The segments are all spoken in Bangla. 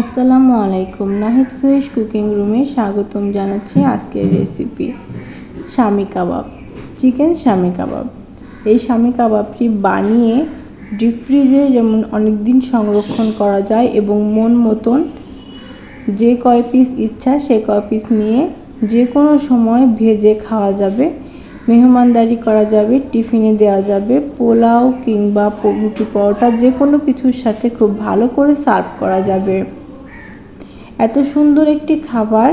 আসসালামু আলাইকুম। নাহিদ সুইশ কুকিং রুমে স্বাগতম জানাচ্ছি আজকের রেসিপি স্বামী কাবাব, চিকেন স্বামী কাবাব। এই স্বামী কাবাবটি বানিয়ে ডিপ ফ্রিজে যেমন অনেক দিন সংরক্ষণ করা যায় এবং মন মতন যে কয় পিস ইচ্ছা সে কয় পিস নিয়ে যে কোনো সময় ভেজে খাওয়া যাবে, মেহমানদারি করা যাবে, টিফিনে দেওয়া যাবে, পোলাও কিংবা রুটি পরোটা যে কোনো কিছুর সাথে খুব ভালো করে সার্ভ করা যাবে। এত সুন্দর একটি খাবার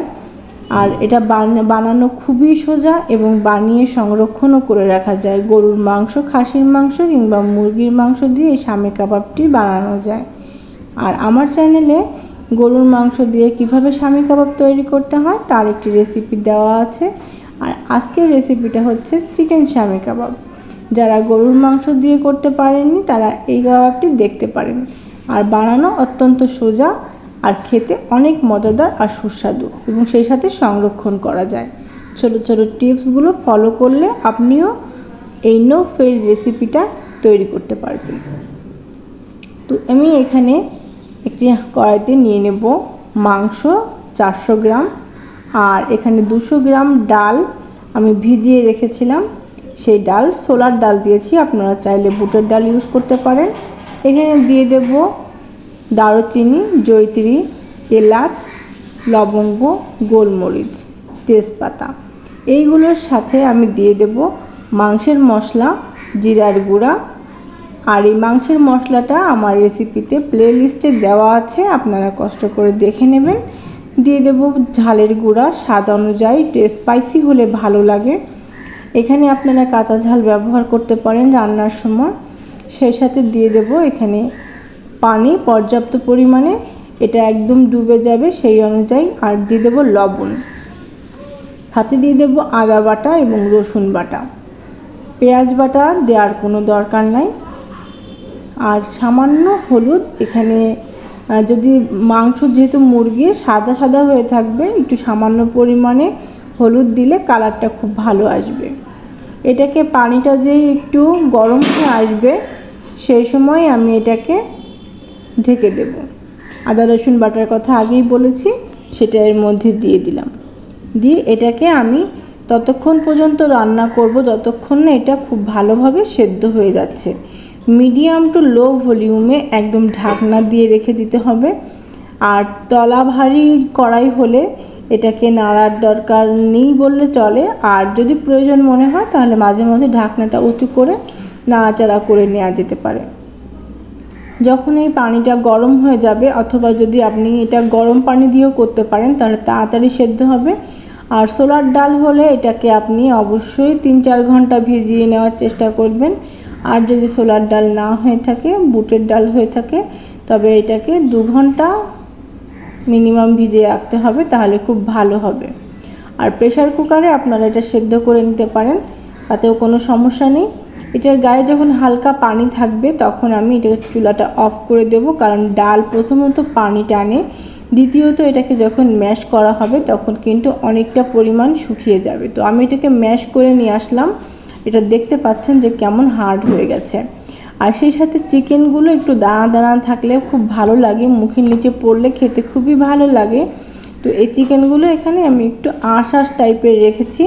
আর এটা বানানো খুবই সোজা এবং বানিয়ে সংরক্ষণও করে রাখা যায়। গরুর মাংস, খাসির মাংস কিংবা মুরগির মাংস দিয়ে স্বামী কাবাবটি বানানো যায়। আর আমার চ্যানেলে গরুর মাংস দিয়ে কীভাবে স্বামী কাবাব তৈরি করতে হয় তার একটি রেসিপি দেওয়া আছে। আর আজকের রেসিপিটা হচ্ছে চিকেন স্বামী কাবাব। যারা গরুর মাংস দিয়ে করতে পারেননি তারা এই কাবাবটি দেখতে পারেন। আর বানানো অত্যন্ত সোজা আর খেতে অনেক মজাদার আর সুস্বাদু এবং সেই সাথে সংরক্ষণ করা যায়। ছোট ছোট টিপসগুলো ফলো করলে আপনিও এই নো ফেল রেসিপিটা তৈরি করতে পারবেন। তো আমি এখানে একটি কড়াইতে নিয়ে নেব মাংস চারশো গ্রাম আর এখানে দুশো গ্রাম ডাল আমি ভিজিয়ে রেখেছিলাম। সেই ডাল সোলার ডাল দিয়েছি, আপনারা চাইলে বুটের ডাল ইউজ করতে পারেন। এখানে দিয়ে দেব দারুচিনি জৈত্রী এলাচ, লবঙ্গ, গোলমরিচ, তেজপাতা। এইগুলোর সাথে আমি দিয়ে দেব মাংসের মশলা, জিরার গুঁড়া। আর এই মাংসের মশলাটা আমার রেসিপিতে প্লে লিস্টে দেওয়া আছে, আপনারা কষ্ট করে দেখে নেবেন। দিয়ে দেব ঝালের গুঁড়া, স্বাদ অনুযায়ী স্পাইসি হলে ভালো লাগে। এখানে আপনারা কাঁচা ঝাল ব্যবহার করতে পারেন রান্নার সময়। সেই সাথে দিয়ে দেব এখানে পানি পর্যাপ্ত পরিমাণে এটা একদম ডুবে যাবে সেই অনুযায়ী আর দিয়ে দেবো লবণ। হাতে দিয়ে দেবো আদা বাটা এবং রসুন বাটা। পেঁয়াজ বাটা দেওয়ার কোনো দরকার নাই। আর সামান্য হলুদ এখানে যদি মাংস যেহেতু মুরগি সাদা সাদা হয়ে থাকবে, একটু সামান্য পরিমাণে হলুদ দিলে কালারটা খুব ভালো আসবে। এটাকে পানিটা যেই একটু গরম হয়ে আসবে, সেই সময় আমি এটাকে ঢেকে দেব। আদা, রসুন, বাটার কথা আগেই বলেছি, সেটা এর মধ্যে দিয়ে দিলাম। দিয়ে এটাকে আমি ততক্ষণ পর্যন্ত রান্না করব, যতক্ষণ না এটা খুব ভালোভাবে সেদ্ধ হয়ে যাচ্ছে। মিডিয়াম টু লো ভলিউমে একদম ঢাকনা দিয়ে রেখে দিতে হবে। আর তলা ভারী কড়াই হলে এটাকে নাড়ার দরকার নেই বললে চলে। আর যদি প্রয়োজন মনে হয়, তাহলে মাঝে মাঝে ঢাকনাটা উঁচু করে নাড়াচাড়া করে নেওয়া যেতে পারে। যখন এই পানিটা গরম হয়ে যাবে অথবা যদি আপনি এটা গরম পানি দিয়েও করতে পারেন, তাহলে তাড়াতাড়ি সেদ্ধ হবে। আর সোলার ডাল হলে এটাকে আপনি অবশ্যই তিন চার ঘণ্টা ভিজিয়ে নেওয়ার চেষ্টা করবেন। আর যদি সোলার ডাল না হয়ে থাকে, বুটের ডাল হয়ে থাকে, তবে এটাকে দু ঘণ্টা মিনিমাম ভিজিয়ে রাখতে হবে, তাহলে খুব ভালো হবে। আর প্রেশার কুকারে আপনারা এটা সেদ্ধ করে নিতে পারেন, তাতেও কোনো সমস্যা নেই। এটার গায়ে যখন হালকা পানি থাকবে, তখন আমি এটাকে চুলাটা অফ করে দেব। কারণ ডাল প্রথমত পানি টানে, দ্বিতীয়ত এটাকে যখন ম্যাশ করা হবে, তখন কিন্তু অনেকটা পরিমাণ শুকিয়ে যাবে। তো আমি এটাকে ম্যাশ করে নিয়ে আসলাম। এটা দেখতে পাচ্ছেন যে কেমন হার্ড হয়ে গেছে। আর সেই সাথে চিকেনগুলো একটু দানা দানা থাকলে খুব ভালো লাগে, মুখের নিচে পড়লে খেতে খুবই ভালো লাগে। তো এই চিকেনগুলো এখানে আমি একটু আঁশ টাইপের রেখেছি।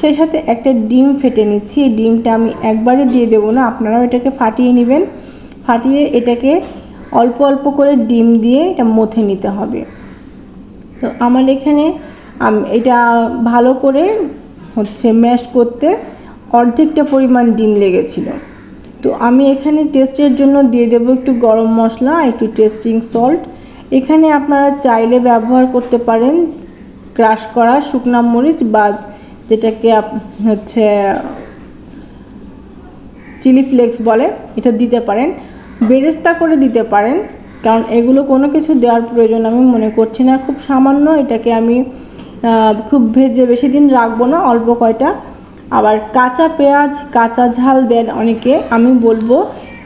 সেই সাথে একটা ডিম ফেটে নিচ্ছি। এই ডিমটা আমি একবারে দিয়ে দেবো না, আপনারাও এটাকে ফাটিয়ে নেবেন। ফাটিয়ে এটাকে অল্প অল্প করে ডিম দিয়ে এটা মথে নিতে হবে। তো আমার এখানে এটা ভালো করে হচ্ছে ম্যাশ করতে অর্ধেকটা পরিমাণ ডিম লেগেছিল। তো আমি এখানে টেস্টের জন্য দিয়ে দেবো একটু গরম মশলা, একটু টেস্টিং সল্ট। এখানে আপনারা চাইলে ব্যবহার করতে পারেন ক্রাশ করা শুকনা মরিচ বা যেটাকে হচ্ছে চিলি ফ্লেক্স বলে, এটা দিতে পারেন। বেরেস্তা করে দিতে পারেন, কারণ এগুলো কোনো কিছু দেওয়ার প্রয়োজন আমি মনে করছি না। খুব সামান্য এটাকে আমি খুব ভেজে বেশি দিন রাখব না, অল্প কয়টা। আবার কাঁচা পেঁয়াজ, কাঁচা ঝাল দেন অনেকে, আমি বলব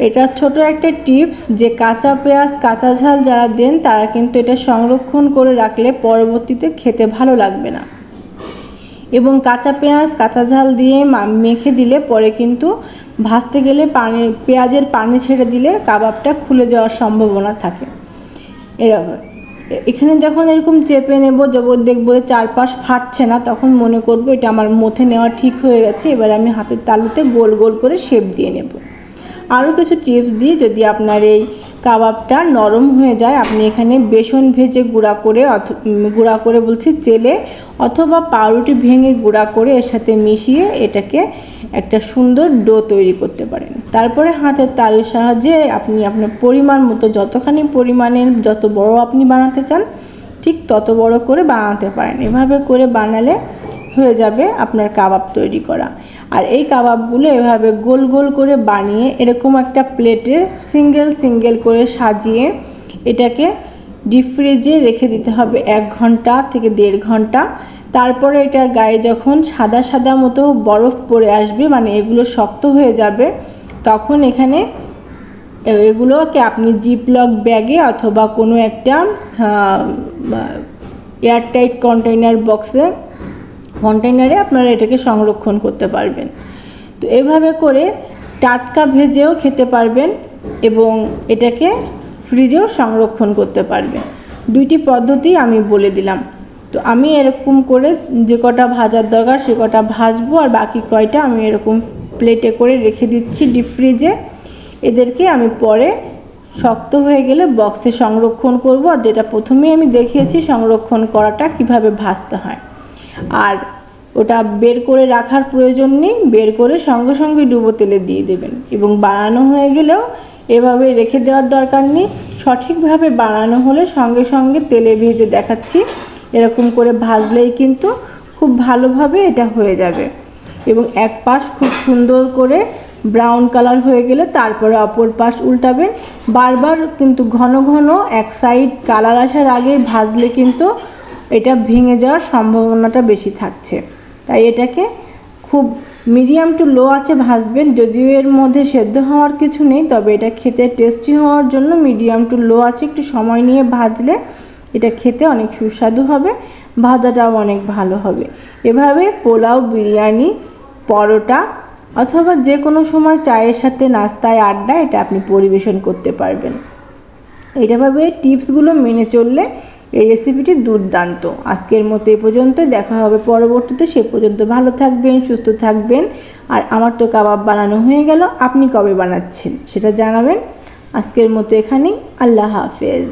এটা ছোট একটা টিপস যে কাঁচা পেঁয়াজ, কাঁচা ঝাল যারা দেন, তারা কিন্তু এটা সংরক্ষণ করে রাখলে পরবর্তীতে খেতে ভালো লাগবে না। এবং কাঁচা পেঁয়াজ, কাঁচা ঝাল দিয়ে মেখে দিলে পরে কিন্তু ভাজতে গেলে পানি, পেঁয়াজের পানি ছেড়ে দিলে কাবাবটা খুলে যাওয়ার সম্ভাবনা থাকে। এরকম। এখানে যখন এরকম চেপে নেব দেখব চারপাশ ফাটছে না, তখন মনে করব এটা আমার মথে নেওয়া ঠিক হয়ে গেছে, এবার আমি হাতের তালুতে গোল গোল করে শেপ দিয়ে নেব। আরও কিছু টিপস দিই, যদি আপনার এই কাবাবটা নরম হয়ে যায়। আপনি এখানে বেসন ভেজে গুঁড়া করে গুঁড়া করে বলছি চেলে অথবা পাউরুটি ভেঙে গুঁড়া করে এর সাথে মিশিয়ে এটাকে একটা সুন্দর ডো তৈরি করতে পারেন। তারপরে হাতের তালুর সাহায্যে আপনি আপনার পরিমাণ মতো যতখানি পরিমাণের যত বড় আপনি বানাতে চান, ঠিক তত বড় করে বানাতে পারেন। এভাবে করে বানালে হয়ে যাবে আপনার কাবাব তৈরি করা। আর এই কাবাবগুলো এভাবে গোল গোল করে বানিয়ে এরকম একটা প্লেটে সিঙ্গেল সিঙ্গেল করে সাজিয়ে এটাকে ডিপ ফ্রিজে রেখে দিতে হবে এক ঘণ্টা থেকে দেড় ঘণ্টা। তারপরে এটার গায়ে যখন সাদা সাদা মতো বরফ পড়ে আসবে মানে এগুলো শক্ত হয়ে যাবে, তখন এখানে এগুলোকে আপনি জিপলক ব্যাগে অথবা কোনো একটা এয়ারটাইট কন্টেইনার বক্সে কন্টেইনারে আপনারা এটাকে সংরক্ষণ করতে পারবেন। তো এভাবে করে টাটকা ভেজেও খেতে পারবেন এবং এটাকে ফ্রিজেও সংরক্ষণ করতে পারবেন। দুইটি পদ্ধতি আমি বলে দিলাম। তো আমি এরকম করে যে কটা ভাজার দরকার সে কটা ভাজবো আর বাকি কয়টা আমি এরকম প্লেটে করে রেখে দিচ্ছি ডিপ ফ্রিজে। এদেরকে আমি পরে শক্ত হয়ে গেলে বক্সে সংরক্ষণ করব। আর যেটা প্রথমেই আমি দেখিয়েছি, সংরক্ষণ করাটা কীভাবে ভাজতে হয়। আর ওটা বের করে রাখার প্রয়োজন নেই, বের করে সঙ্গে সঙ্গে ডুবো তেলে দিয়ে দেবেন। এবং বানানো হয়ে গেলেও এভাবে রেখে দেওয়ার দরকার নেই। সঠিকভাবে বানানো হলে সঙ্গে সঙ্গে তেলে ভেজে দেখাচ্ছি। এরকম করে ভাজলেই কিন্তু খুব ভালোভাবে এটা হয়ে যাবে। এবং এক পাশ খুব সুন্দর করে ব্রাউন কালার হয়ে গেলে তারপরে অপর পাশ উল্টাবেন। বারবার কিন্তু ঘন ঘন এক সাইড কালার আসার আগে ভাজলে কিন্তু এটা ভেঙে যাওয়ার সম্ভাবনাটা বেশি থাকছে। তাই এটাকে খুব মিডিয়াম টু লো আছে ভাজবেন, যদিও এর মধ্যে সেদ্ধ হওয়ার কিছু নেই, তবে এটা খেতে টেস্টি হওয়ার জন্য মিডিয়াম টু লো আছে একটু সময় নিয়ে ভাজলে এটা খেতে অনেক সুস্বাদু হবে, ভাজাটাও অনেক ভালো হবে। এভাবে পোলাও, বিরিয়ানি, পরোটা অথবা যে কোনো সময় চায়ের সাথে নাস্তায় আড্ডা এটা আপনি পরিবেশন করতে পারবেন। এইভাবে টিপসগুলো মেনে চললে এই রেসিপিটি দুর্দান্ত। আজকের মতো এ পর্যন্ত, দেখা হবে পরবর্তীতে। সে পর্যন্ত ভালো থাকবেন, সুস্থ থাকবেন। আর আমার তো কাবাব বানানো হয়ে গেল, আপনি কবে বানাচ্ছেন সেটা জানাবেন। আজকের মতো এখানেই, আল্লাহ হাফেজ।